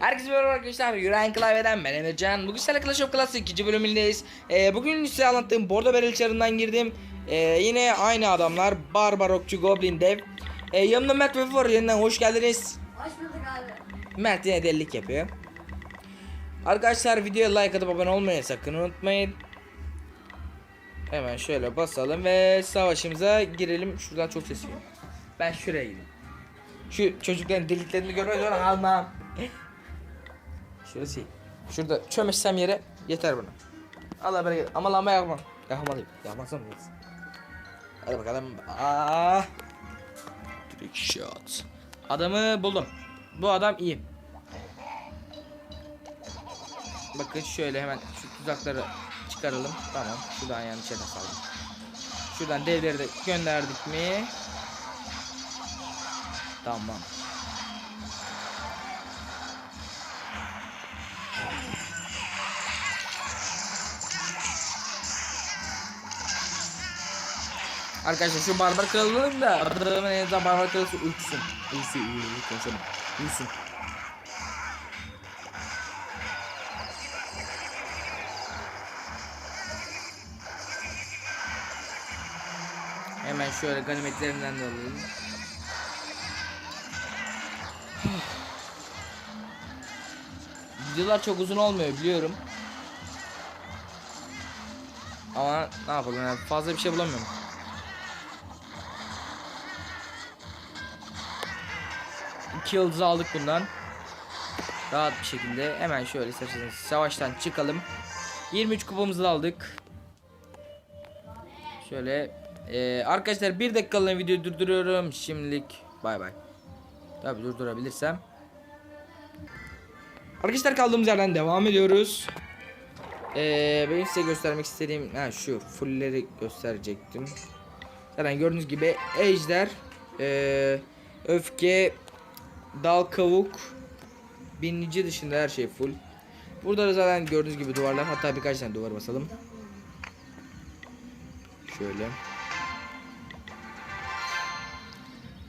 Hepinize merhaba arkadaşlar. Yüreğin Klavye'den ben Emircan. Bugün sizlerle Clash of Clans 2. bölümündeyiz. Ee, bugün size anlattığım Bordo Barrel çarından girdim. Ee, yine aynı adamlar. Barbar, Okçu, Goblin, Dev. Ee, yanımda Mert ve Efe var. Yeniden hoş geldiniz. Hoş bulduk abi. Mert yine delilik yapıyor. Arkadaşlar videoya like atıp abone olmayı sakın unutmayın. Hemen şöyle basalım ve savaşımıza girelim. Şuradan çok ses geliyor. Ben şuraya gideyim. Şu çocukların deliklerini görmez sonra almam. Şurası iyi. Şurada çömeşsem yere yeter bana. Allah bereket. Ama lamba yakma. Yakmalıyım. Yakmazsam olmaz. Hadi bakalım. Aa. Trick shot. Adamı buldum. Bu adam iyi. Bakın şöyle hemen şu tuzakları çıkaralım. Tamam. Şuradan yanlış yere saldım. Şuradan devleri de gönderdik mi? Tamam. Arkadaşlar şu barbar kralının da adamın en azından barbar kralısı uykusun. Uyusu uyuyor konuşalım. Uyusun. Hemen şöyle ganimetlerinden de alalım. Videolar çok uzun olmuyor biliyorum. Ama ne yapalım yani fazla bir şey bulamıyorum. İki yıldız aldık bundan. Rahat bir şekilde hemen şöyle isterseniz savaştan çıkalım. 23 kupamızı aldık. Şöyle eee, arkadaşlar bir dakikalığına videoyu durduruyorum. Şimdilik bay bay. Tabi durdurabilirsem. Arkadaşlar kaldığımız yerden devam ediyoruz. Eee benim size göstermek istediğim ha şu fullleri gösterecektim. Zaten gördüğünüz gibi ejder, eee, öfke, dal kavuk, binlici dışında her şey full. Burada da zaten gördüğünüz gibi duvarlar hatta birkaç tane duvar basalım. Şöyle.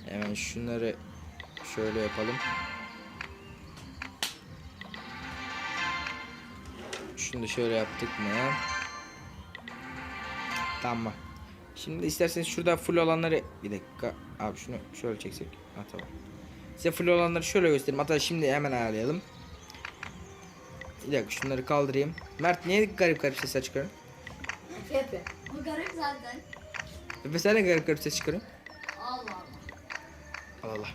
Hemen şunları şöyle yapalım. Şunu da şöyle yaptık mı? Tamam. Şimdi isterseniz şurada full olanları bir dakika. Abi şunu şöyle çeksek. Ha tamam. Size full olanları şöyle göstereyim. Hatta şimdi hemen ayarlayalım. Bir dakika şunları kaldırayım. Mert niye garip garip sesler çıkarıyorsun? Pepe. Bu garip zaten. Efe sen de garip garip ses çıkarıyorsun. Allah Allah. Allah Allah.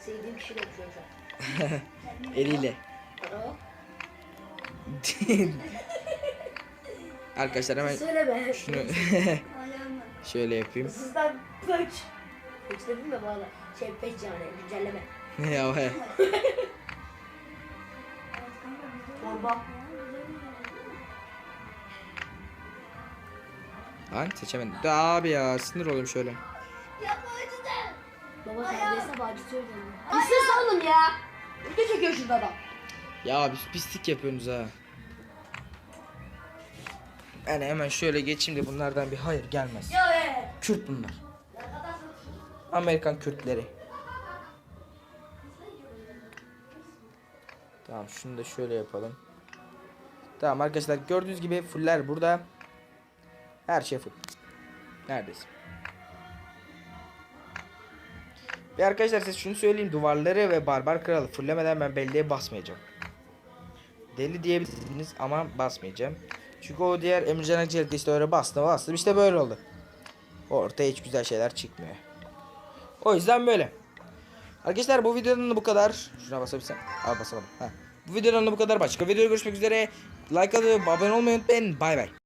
Sevdiğim kişi de yapıyor zaten. Eliyle. Aa, Arkadaşlar hemen Söyle be. şunu şöyle yapayım. Sizden peç. Peç dedim mi bana? Şey peç yani güncelleme. ya he. Torba. Lan seçemedim. Da abi ya sinir olayım şöyle. Baba sen de acıtıyor beni. Bir ses alın ya. Video çekiyor şurada adam. Ya biz pislik yapıyorsunuz ha. Yani hemen şöyle geçeyim de bunlardan bir hayır gelmez. Ya be. Kürt bunlar. Amerikan Kürtleri. Tamam şunu da şöyle yapalım. Tamam arkadaşlar gördüğünüz gibi fuller burada. Her şey full. Neredeyse. Ve arkadaşlar size şunu söyleyeyim duvarları ve barbar kralı fullemeden ben belleğe basmayacağım. Deli diyebilirsiniz ama basmayacağım. Çünkü o diğer Emircan Akçelik'te işte öyle bastım bastım işte böyle oldu. Ortaya hiç güzel şeyler çıkmıyor. O yüzden böyle. Arkadaşlar bu videonun da bu kadar. Şuna basabilsem. Aa basamadım. Ha. Bu videonun da bu kadar. Başka videoda görüşmek üzere. Like atıp abone olmayı unutmayın. Bay bay.